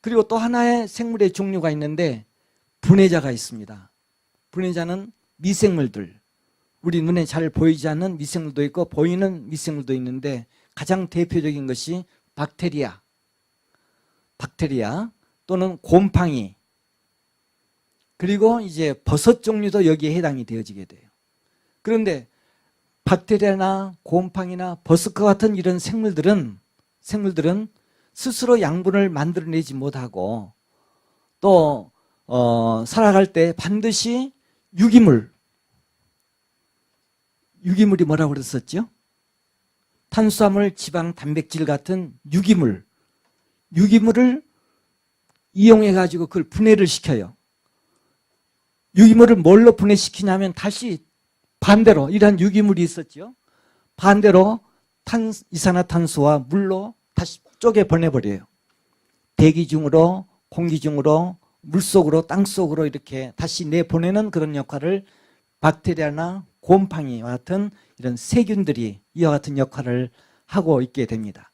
그리고 또 하나의 생물의 종류가 있는데 분해자가 있습니다. 분해자는 미생물들. 우리 눈에 잘 보이지 않는 미생물도 있고 보이는 미생물도 있는데 가장 대표적인 것이 박테리아. 박테리아 또는 곰팡이. 그리고 이제 버섯 종류도 여기에 해당이 되어지게 돼요. 그런데 박테리아나 곰팡이나 버섯과 같은 이런 생물들은 생물들은 스스로 양분을 만들어내지 못하고 또 어, 살아갈 때 반드시 유기물 유기물이 뭐라고 그랬었죠? 탄수화물, 지방, 단백질 같은 유기물 유기물을 이용해 가지고 그걸 분해를 시켜요. 유기물을 뭘로 분해시키냐면 다시 반대로 이러한 유기물이 있었죠. 반대로 탄, 이산화탄소와 물로 다시 쪼개 보내버려요. 대기 중으로 공기 중으로 물 속으로 땅 속으로 이렇게 다시 내보내는 그런 역할을 박테리아나 곰팡이와 같은 이런 세균들이 이와 같은 역할을 하고 있게 됩니다.